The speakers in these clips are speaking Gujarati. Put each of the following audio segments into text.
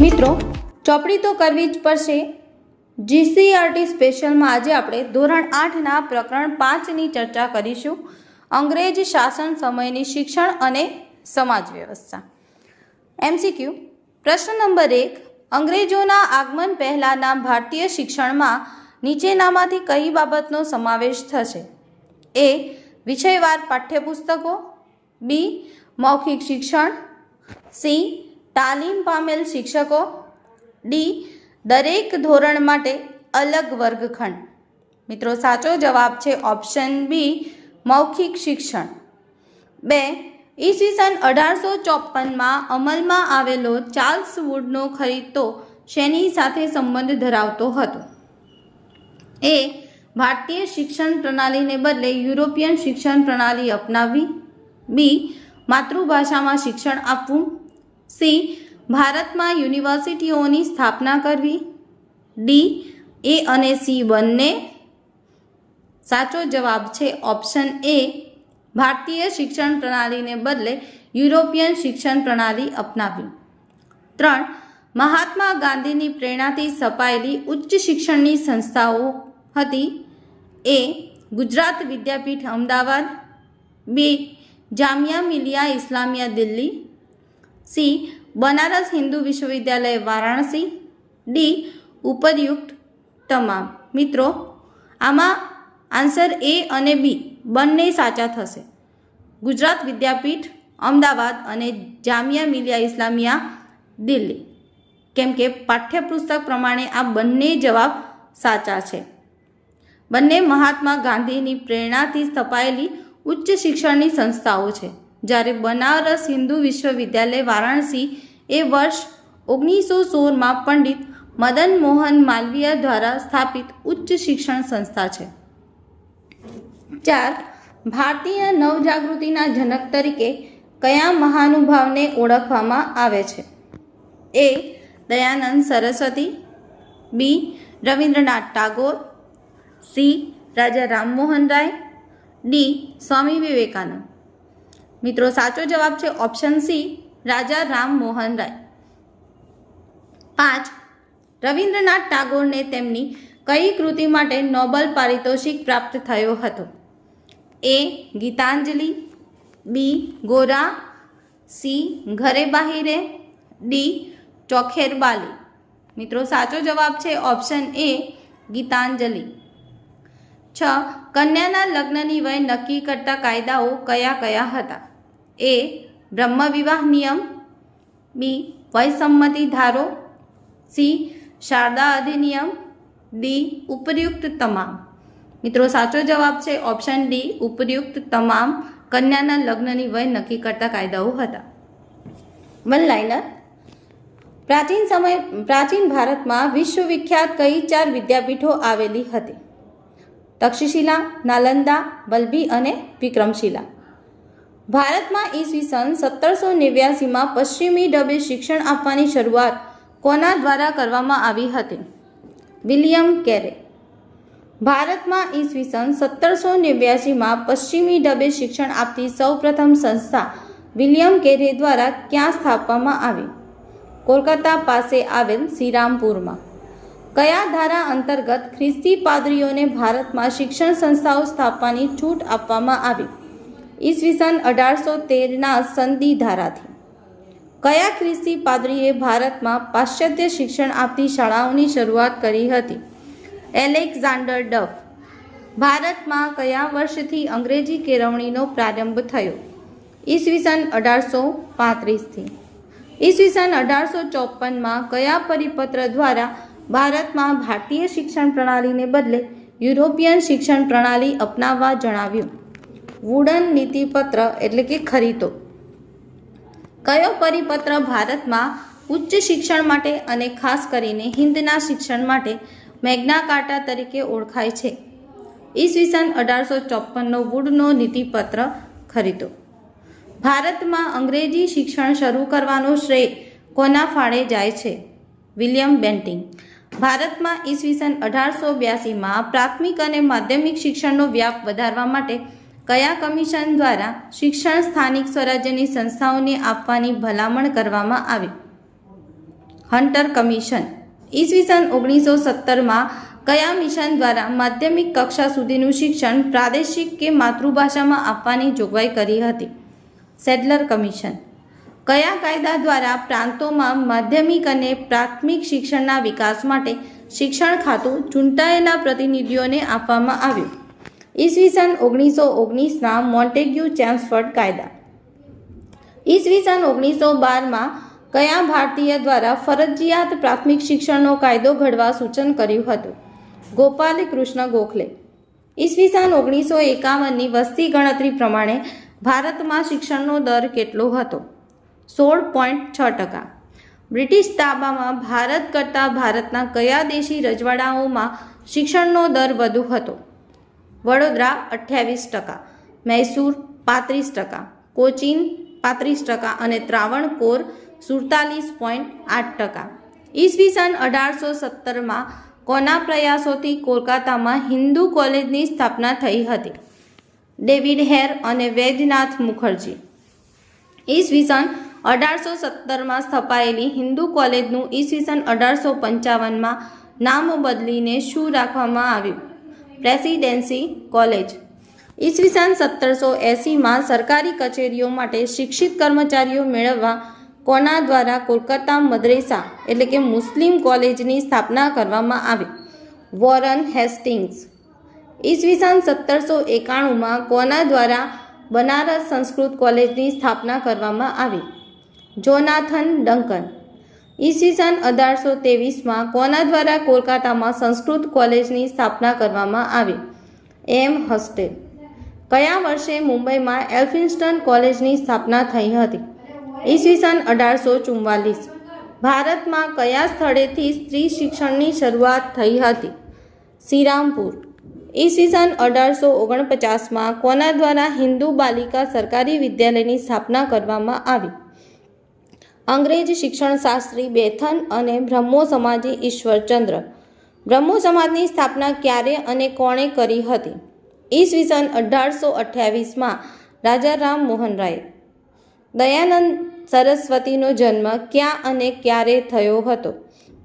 મિત્રો, ચોપડી તો કરવી જ પડશે. જીસીઆરટી સ્પેશિયલમાં આજે આપણે ધોરણ આઠના પ્રકરણ પાંચની ચર્ચા કરીશું. અંગ્રેજ શાસન સમયની શિક્ષણ અને સમાજ વ્યવસ્થા. એમસીક્યુ પ્રશ્ન નંબર એક, અંગ્રેજોના આગમન પહેલાંના ભારતીય શિક્ષણમાં નીચેનામાંથી કઈ બાબતનો સમાવેશ થશે? એ વિષયવાર પાઠ્યપુસ્તકો, બી, મૌખિક શિક્ષણ, સી, તાલીમ પામેલ શિક્ષકો, ડી, દરેક ધોરણ માટે અલગ વર્ગખંડ. મિત્રો, સાચો જવાબ છે ઓપ્શન બી, મૌખિક શિક્ષણ. બે ઈસવીસન અઢારસો ચોપનમાં અમલમાં આવેલો ચાર્લ્સ વુડનો ખરીદતો શેની સાથે સંબંધ ધરાવતો હતો? એ ભારતીય શિક્ષણ પ્રણાલીને બદલે યુરોપિયન શિક્ષણ પ્રણાલી અપનાવવી. બી માતૃભાષામાં શિક્ષણ આપવું. સી ભારતમાં યુનિવર્સિટીઓની સ્થાપના કરવી. ડી એ અને સી બંને સાચો જવાબ છે ઓપ્શન એ ભારતીય શિક્ષણ પ્રણાલીને બદલે યુરોપિયન શિક્ષણ પ્રણાલી અપનાવી. ત્રણ. મહાત્મા ગાંધીની પ્રેરણાથી સ્થપાયેલી ઉચ્ચ શિક્ષણની સંસ્થાઓ હતી. A Gujarat Vidyapith Ahmedabad, B Jamia Millia Islamia Delhi, C Banaras Hindu Vishwavidyalaya Varanasi, D ઉપરયુક્ત તમામ. મિત્રો, આમાં આન્સર એ અને બી બંને સાચા થશે. ગુજરાત વિદ્યાપીઠ, અમદાવાદ અને જામિયા મિલિયા ઇસ્લામિયા દિલ્હી. કેમ કે પાઠ્યપુસ્તક પ્રમાણે આ બંને જવાબ સાચા છે. બંને મહાત્મા ગાંધીની પ્રેરણાથી સ્થપાયેલી ઉચ્ચ શિક્ષણની સંસ્થાઓ છે. જ્યારે બનારસ હિન્દુ વિશ્વવિદ્યાલય વારાણસી એ વર્ષ ઓગણીસો સોળમાં પંડિત મદન મોહન માલવીય દ્વારા સ્થાપિત ઉચ્ચ શિક્ષણ સંસ્થા છે. ચાર, ભારતીય નવજાગૃતિના જનક તરીકે કયા મહાનુભાવને ઓળખવામાં આવે છે? A, Dayanand Saraswati, B, Rabindranath Tagore C. Raja Rammohan Roy. D. Swami Vivekananda. મિત્રો, સાચો જવાબ છે ઓપ્શન સી, રાજા રામમોહન રાય. પાંચ. રવિન્દ્રનાથ ટાગોરને તેમની કઈ કૃતિ માટે નોબલ પારિતોષિક પ્રાપ્ત થયો હતો? A. Gitanjali. B. Gora. C. Ghare Baire. D. ચોખેર બાલી મિત્રો, સાચો જવાબ છે ઓપ્શન એ, ગીતાંજલિ. છ, કન્યાના લગ્નની વય નક્કી કરતા કાયદાઓ કયા કયા હતા? એ, બ્રહ્મવિવાહ નિયમ, બી, વયસંમતિ ધારો, સી, શારદા અધિનિયમ, ડી ઉપયુક્ત તમામ. મિત્રો, સાચો જવાબ છે ઓપ્શન ડી ઉપયુક્ત તમામ કન્યાના લગ્નની વય નક્કી કરતા કાયદાઓ હતા. One liner. પ્રાચીન સમય, પ્રાચીન ભારતમાં વિશ્વવિખ્યાત કઈ ચાર વિદ્યાપીઠો આવેલી હતી? તક્ષશિલા, નાલંદા, વલ્ભી અને વિક્રમશિલા. ભારતમાં ઈસવીસન સત્તરસો નેવ્યાસીમાં પશ્ચિમી ડબે શિક્ષણ આપવાની શરૂઆત કોના દ્વારા કરવામાં આવી હતી? William Carey. ભારતમાં ઈસવીસન સત્તરસો નેવ્યાસીમાં પશ્ચિમી ડબે શિક્ષણ આપતી સૌપ્રથમ સંસ્થા વિલિયમ કેરે દ્વારા ક્યાં સ્થાપવામાં આવી? કોલકાતા પાસે આવેલ શ્રીરામપુરમાં. કયા ધારા અંતર્ગત ખ્રિસ્તી પાદરીઓને ભારતમાં શિક્ષણ સંસ્થાઓ સ્થાપવાની છૂટ આપવામાં આવી? ઈસવીસન અઢારસો તેરના સંધિ ધારાથી. કયા ખ્રિસ્તી પાદરીએ ભારતમાં પાશ્ચાત્ય શિક્ષણ આપતી શાળાઓની શરૂઆત કરી હતી? Alexander Duff. ભારતમાં કયા વર્ષથી અંગ્રેજી કેળવણીનો પ્રારંભ થયો? ઈસવીસન અઢારસો પાંત્રીસથી. ઈસવીસન અઢારસો ચોપનમાં કયા પરિપત્ર દ્વારા ભારતમાં ભારતીય શિક્ષણ પ્રણાલીને બદલે યુરોપિયન શિક્ષણ પ્રણાલી અપનાવવા જણાવ્યું. વુડન નીતિપત્ર એટલે કે ખરીદો. કયો પરિપત્ર ભારતમાં ઉચ્ચ શિક્ષણ માટે અને ખાસ કરીને હિન્દના શિક્ષણ માટે મેગ્ના કાર્ટા તરીકે ઓળખાય છે? ઈસવીસન અઢારસો ચોપનનો વુડનો નીતિપત્ર ખરીદો. ભારતમાં અંગ્રેજી શિક્ષણ શરૂ કરવાનો શ્રેય કોના ફાળે જાય છે? William Bentinck. ભારતમાં ઈસવીસન અઢારસો બ્યાસીમાં પ્રાથમિક અને માધ્યમિક શિક્ષણનો વ્યાપ વધારવા માટે કયા કમિશન દ્વારા શિક્ષણ સ્થાનિક સ્વરાજ્યની સંસ્થાઓને આપવાની ભલામણ કરવામાં આવી? Hunter Commission. ઈસવીસન ઓગણીસો સત્તરમાં કયા મિશન દ્વારા માધ્યમિક કક્ષા સુધીનું શિક્ષણ પ્રાદેશિક કે માતૃભાષામાં આપવાની જોગવાઈ કરી હતી? Sadler Commission. કયા કાયદા દ્વારા પ્રાંતોમાં માધ્યમિક અને પ્રાથમિક શિક્ષણના વિકાસ માટે શિક્ષણ ખાતું ચૂંટાયેલા પ્રતિનિધિઓને આપવામાં આવ્યું? ઈસવીસન ઓગણીસો ઓગણીસના મોન્ટેગ્યુ ચેમ્સફર્ડ કાયદા. ઈસવીસન ઓગણીસો બારમાં કયા ભારતીય દ્વારા ફરજિયાત પ્રાથમિક શિક્ષણનો કાયદો ઘડવા સૂચન કર્યું હતું? ગોપાલ કૃષ્ણ ગોખલે. ઈસવીસન ઓગણીસો એકાવનની વસ્તી ગણતરી પ્રમાણે ભારતમાં શિક્ષણનો દર કેટલો હતો? સોળ પોઈન્ટ છ ટકા. બ્રિટિશ તાબામાં ભારત કરતાં ભારતના કયા દેશી રજવાડાઓમાં શિક્ષણનો દર વધુ હતો? વડોદરા અઠ્યાવીસ ટકા, મૈસૂર પાંત્રીસ ટકા, કોચીન પાંત્રીસ ટકા અને ત્રાવણકોર સુડતાલીસ પોઈન્ટ આઠ ટકા. ઈસવીસન અઢારસો સત્તરમાં કોના પ્રયાસોથી કોલકાતામાં હિન્દુ કોલેજની સ્થાપના થઈ હતી? ડેવિડ હેર અને વૈદ્યનાથ મુખર્જી. ઈસવીસન અઢારસો સત્તરમાં સ્થપાયેલી હિન્દુ કોલેજનું ઈસવીસન અઢારસો પંચાવનમાં નામ બદલીને શું રાખવામાં આવ્યું? Presidency College. ઈસવીસન સત્તરસો એંસીમાં સરકારી કચેરીઓ માટે શિક્ષિત કર્મચારીઓ મેળવવા કોના દ્વારા કોલકાતા મદ્રેસા એટલે કે મુસ્લિમ કોલેજની સ્થાપના કરવામાં આવી? Warren Hastings. ઈસવીસન સત્તરસો એકાણુંમાં કોના દ્વારા બનારસ સંસ્કૃત કોલેજની સ્થાપના કરવામાં આવી? Jonathan Duncan. ઈસવીસન અઢારસો ત્રેવીસમાં કોના દ્વારા કોલકાતામાં સંસ્કૃત કોલેજની સ્થાપના કરવામાં આવી? Elphinstone. કયા વર્ષે મુંબઈમાં એલ્ફિન્સ્ટન કોલેજની સ્થાપના થઈ હતી? ઈસવીસન અઢારસો ચુમ્માલીસ. ભારતમાં કયા સ્થળેથી સ્ત્રી શિક્ષણની શરૂઆત થઈ હતી? શ્રીરામપુર. ઈસવીસન અઢારસો ઓગણપચાસમાં કોના દ્વારા હિન્દુ બાલિકા સરકારી વિદ્યાલયની સ્થાપના કરવામાં આવી? અંગ્રેજ શિક્ષણશાસ્ત્રી બેથન અને બ્રહ્મો સમાજી ઈશ્વરચંદ્ર. બ્રહ્મો સમાજની સ્થાપના ક્યારે અને કોણે કરી હતી? ઈસવીસન અઢારસો અઠ્યાવીસમાં રાજા રામ મોહન રાય. દયાનંદ સરસ્વતીનો જન્મ ક્યાં અને ક્યારે થયો હતો?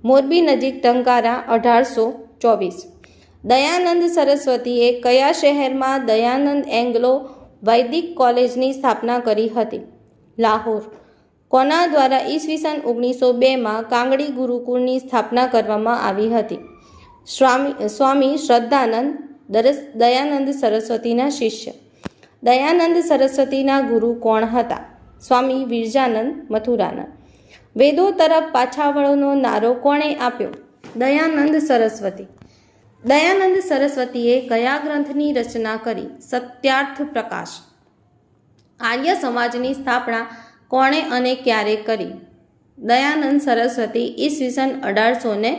મોરબી નજીક ટંકારા, અઢારસો ચોવીસ. દયાનંદ સરસ્વતીએ કયા શહેરમાં દયાનંદ એંગ્લો વૈદિક કોલેજની સ્થાપના કરી હતી? લાહોર કોના દ્વારા ઈસવીસન ઓગણીસો બેમાં કાંગડી ગુરુકુળની સ્થાપના કરવામાં આવી હતી? સ્વામી સ્વામી શ્રદ્ધાનંદ, દરસ, દયાનંદ સરસ્વતીના શિષ્ય. દયાનંદ સરસ્વતીના ગુરુ કોણ હતા? સ્વામી વિરજાનંદ મથુરાનંદ વેદો તરફ પાછા વળોનો નારો કોણે આપ્યો? દયાનંદ સરસ્વતી. દયાનંદ સરસ્વતીએ કયા ગ્રંથની રચના કરી? સત્યાર્થ પ્રકાશ. આર્ય સમાજની સ્થાપના કોણે અને ક્યારે કરી? દયાનંદ સરસ્વતી ઈસવીસન અઢારસો ને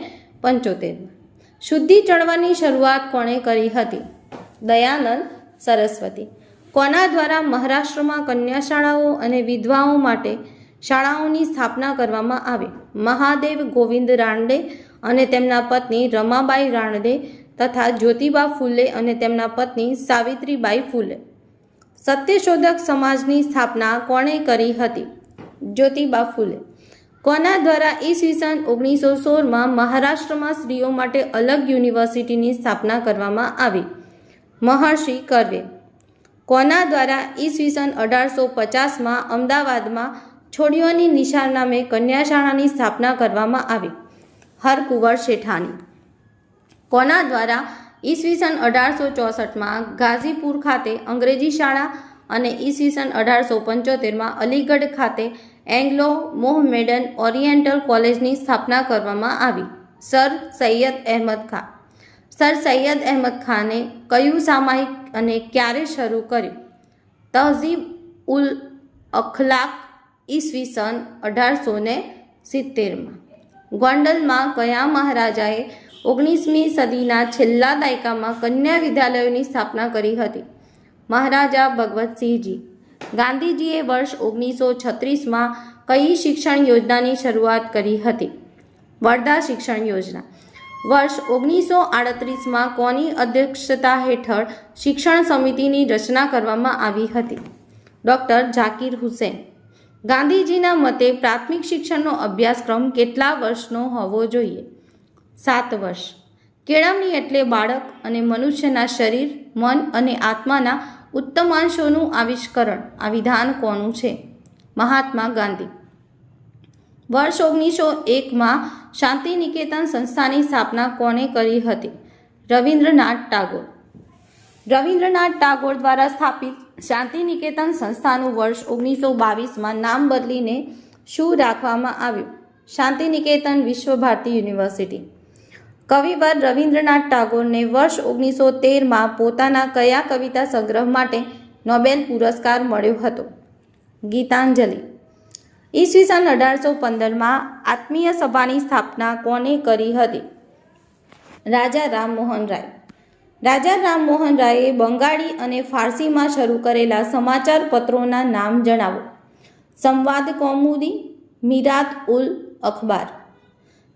પંચોતેરમાં શુદ્ધિ ચળવાની શરૂઆત કોણે કરી હતી? દયાનંદ સરસ્વતી. કોના દ્વારા મહારાષ્ટ્રમાં કન્યા શાળાઓ અને વિધવાઓ માટે શાળાઓની સ્થાપના કરવામાં આવી? મહાદેવ ગોવિંદ રાંડે અને તેમના પત્ની રમાબાઈ રાંડે તથા જ્યોતિબા ફૂલે અને તેમના પત્ની સાવિત્રીબાઈ ફૂલે. સત્યશોધક સમાજની સ્થાપના કોણે કરી હતી? જ્યોતિબા ફૂલે. કોના દ્વારા ઈસવીસન ઓગણીસો સોળમાં મહારાષ્ટ્રમાં સ્ત્રીઓ માટે અલગ યુનિવર્સિટીની સ્થાપના કરવામાં આવી? મહર્ષિ કરવે. કોના દ્વારા ઈસવીસન અઢારસો પચાસમાં અમદાવાદમાં છોડીઓની નિશાન નામે કન્યાશાળાની સ્થાપના કરવામાં આવી? હરકુંવર શેઠાણી. કોના દ્વારા ઈસવીસન અઢારસો ચોસઠમાં ગાઝીપુર ખાતે અંગ્રેજી શાળા અને ઈસવીસન અઢારસો પંચોતેરમાં અલીગઢ ખાતે એંગ્લો મોહમેડન ઓરિએન્ટલ કોલેજની સ્થાપના કરવામાં આવી. સર સૈયદ અહેમદ ખાન. સર સૈયદ અહેમદ ખાને કયું સામાયિક અને ક્યારે શરૂ કર્યું? તહઝીબ ઉલ અખલાક ઈસવીસન અઢારસો ને સિત્તેરમાં. ગોંડલમાં કયા મહારાજાએ ઓગણીસમી સદીના છેલ્લા દાયકામાં કન્યા વિદ્યાલયોની સ્થાપના કરી હતી. મહારાજા ભગવતસિંહજી. ગાંધીજીએ વર્ષ ઓગણીસો છત્રીસમાં કઈ શિક્ષણ યોજનાની શરૂઆત કરી હતી? વરદા શિક્ષણ યોજના. વર્ષ ઓગણીસો આડત્રીસમાં કોની અધ્યક્ષતા હેઠળ શિક્ષણ સમિતિની રચના કરવામાં આવી હતી? ડૉક્ટર ઝાકીર હુસેન. ગાંધીજીના મતે પ્રાથમિક શિક્ષણનો અભ્યાસક્રમ કેટલા વર્ષનો હોવો જોઈએ? સાત વર્ષ. કેળવણી એટલે બાળક અને મનુષ્યના શરીર, મન અને આત્માના ઉત્તમાંશોનું આવિષ્કરણ. આ વિધાન કોનું છે? મહાત્મા ગાંધી. વર્ષ ઓગણીસો એકમાં શાંતિ નિકેતન સંસ્થાની સ્થાપના કોણે કરી હતી? રવિન્દ્રનાથ ટાગોર. રવિન્દ્રનાથ ટાગોર દ્વારા સ્થાપિત શાંતિ નિકેતન સંસ્થાનું વર્ષ ઓગણીસો બાવીસમાં નામ બદલીને શું રાખવામાં આવ્યું? શાંતિ નિકેતન વિશ્વ ભારતી યુનિવર્સિટી. કવિવર રવિન્દ્રનાથ ટાગોરને વર્ષ ઓગણીસો તેરમાં પોતાના કયા કવિતા સંગ્રહ માટે નોબેલ પુરસ્કાર મળ્યો હતો? ગીતાંજલિ. ઈસવીસન અઢારસો પંદરમાં આત્મીય સભાની સ્થાપના કોને કરી હતી? રાજા રામમોહન રાય. રાજા રામમોહન રાયે બંગાળી અને ફારસીમાં શરૂ કરેલા સમાચાર પત્રોના નામ જણાવો. સંવાદ કૌમુદી, મીરાત ઉલ અખબાર.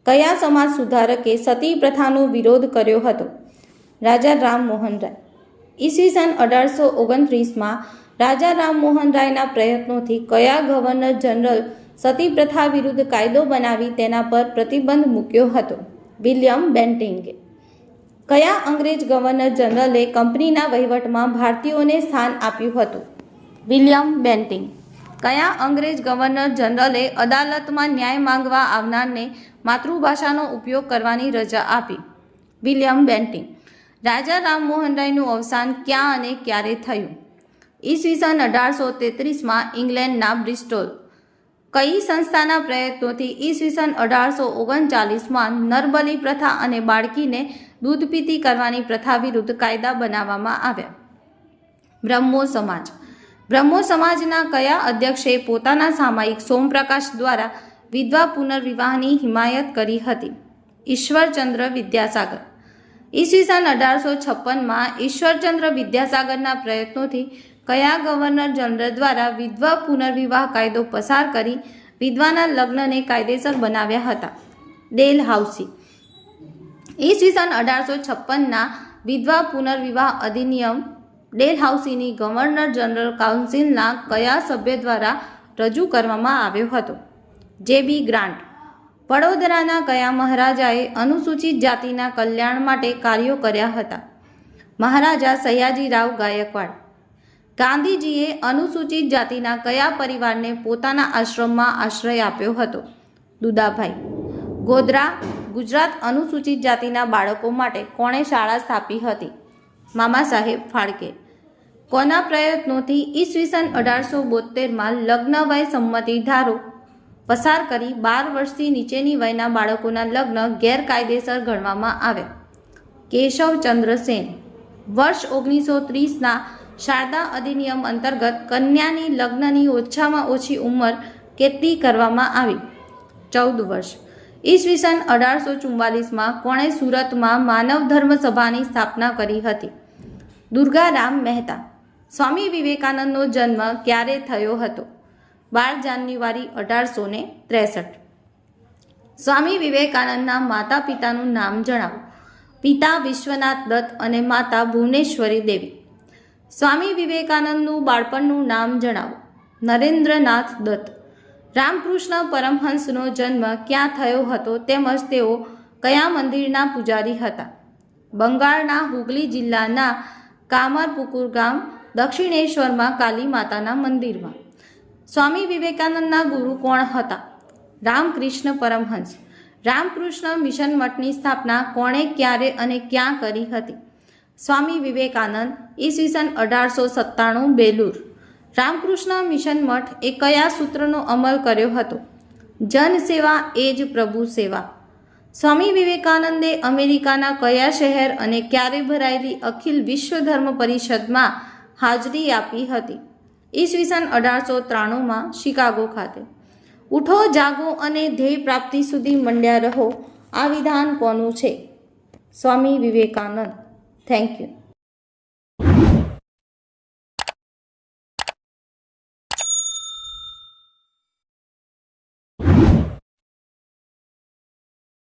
કયા સમાજ સુધારકે સતી પ્રથાનો વિરોધ કર્યો હતો? રાજા રામમોહન રાય. ઈસવીસન અઢારસો ઓગણત્રીસમાં રાજા રામમોહન રાયના પ્રયત્નોથી કયા ગવર્નર જનરલ સતી પ્રથા વિરુદ્ધ કાયદો બનાવી તેના પર પ્રતિબંધ મૂક્યો હતો? વિલિયમ બેન્ટિંગે. કયા અંગ્રેજ ગવર્નર જનરલે કંપનીના વહીવટમાં ભારતીયોને સ્થાન આપ્યું હતું? William Bentinck. કયા અંગ્રેજ ગવર્નર જનરલે અદાલતમાં ન્યાય માંગવા આવનારને માતૃભાષાનો ઉપયોગ કરવાની રજા આપી. વિલિયમ બેન્ટિંગ રાજા રામમોહન રાયનું અવસાન ક્યાં અને ક્યારે થયું? ઈસવીસન અઢારસો તેત્રીસમાં ઇંગ્લેન્ડના બ્રિસ્ટોલ, કઈ સંસ્થાના પ્રયત્નોથી ઈસવીસન અઢારસો ઓગણચાલીસમાં નરબલી પ્રથા અને બાળકીને દૂધ પીતી કરવાની પ્રથા વિરુદ્ધ કાયદા બનાવવામાં આવ્યા. બ્રહ્મો સમાજ, બ્રહ્મો સમાજના કયા અધ્યક્ષે પોતાના સામાયિક સોમપ્રકાશ દ્વારા વિધવા પુનર્વિવાહની હિમાયત કરી હતી. ઈશ્વરચંદ્ર વિદ્યાસાગર. ઈસવીસન અઢારસો છપ્પનમાં ઈશ્વરચંદ્ર વિદ્યાસાગરના પ્રયત્નોથી કયા ગવર્નર જનરલ દ્વારા વિધવા પુનર્વિવાહ કાયદો પસાર કરી વિધવાના લગ્નને કાયદેસર બનાવ્યા હતા? Dalhousie. ઈસવીસન અઢારસો છપ્પનના વિધવા પુનર્વિવાહ અધિનિયમ ડેલ હાઉસીની ગવર્નર જનરલ કાઉન્સિલના કયા સભ્ય દ્વારા રજૂ કરવામાં આવ્યો હતો? જે બી ગ્રાન્ટ. વડોદરાના કયા મહારાજાએ અનુસૂચિત જાતિના કલ્યાણ માટે કાર્યો કર્યા હતા? મહારાજા સયાજીરાવ ગાયકવાડ. ગાંધીજીએ અનુસૂચિત જાતિના કયા પરિવારને પોતાના આશ્રમમાં આશ્રય આપ્યો હતો? દુદાભાઈ. ગોધરા, ગુજરાત અનુસૂચિત જાતિના બાળકો માટે કોણે શાળા સ્થાપી હતી? મામા સાહેબ ફાળકે. કોના પ્રયત્નોથી ઈસવીસન અઢારસો બોતેરમાં લગ્ન વય સંમતિ ધારો પસાર કરી બાર વર્ષથી નીચેની વયના બાળકોના લગ્ન ગેરકાયદેસર ગણવામાં આવ્યા. કેશવચંદ્ર સેન, વર્ષ ઓગણીસો ત્રીસના શારદા અધિનિયમ અંતર્ગત કન્યાની લગ્નની ઓછામાં ઓછી ઉંમર કેટલી કરવામાં આવી? ચૌદ વર્ષ. ઈસવીસન અઢારસો ચુમ્માલીસમાં કોણે સુરતમાં માનવ ધર્મ સભાની સ્થાપના કરી હતી? દુર્ગારામ મહેતા. સ્વામી વિવેકાનંદનો જન્મ ક્યારે થયો હતો? બાર જાન્યુઆરી અઢારસો ને ત્રેસઠ. સ્વામી વિવેકાનંદના માતા પિતાનું નામ જણાવો. પિતા વિશ્વનાથ દત્ત અને માતા ભુવનેશ્વરી દેવી. સ્વામી વિવેકાનંદનું બાળપણનું નામ જણાવો. નરેન્દ્રનાથ દત્ત. રામકૃષ્ણ પરમહંસનો જન્મ ક્યાં થયો હતો તેમજ તેઓ કયા મંદિરના પૂજારી હતા? બંગાળના હુગલી જિલ્લાના કામરપુકુર ગામ દક્ષિણેશ્વરમાં કાલી માતાના મંદિરમાં. સ્વામી વિવેકાનંદના ગુરુ કોણ હતા? રામકૃષ્ણ પરમહંસ. રામકૃષ્ણ મિશન મઠની સ્થાપના કોણે, ક્યારે અને ક્યાં કરી હતી? સ્વામી વિવેકાનંદ, ઈસવીસન અઢારસો સત્તાણું બેલુર. રામકૃષ્ણ મિશન મઠ એ કયા સૂત્રનો અમલ કર્યો હતો? જન સેવા એ જ પ્રભુ સેવા. સ્વામી વિવેકાનંદે અમેરિકાના કયા શહેર અને ક્યારે ભરાયેલી અખિલ વિશ્વ ધર્મ પરિષદમાં હાજરી આપી હતી? ઈસવીસન અઢારસો ત્રાણુંમાં શિકાગો ખાતે. ઉઠો, જાગો અને ધ્યેય પ્રાપ્તિ સુધી મંડ્યા રહો. આ વિધાન કોનું છે? સ્વામી વિવેકાનંદ. Thank you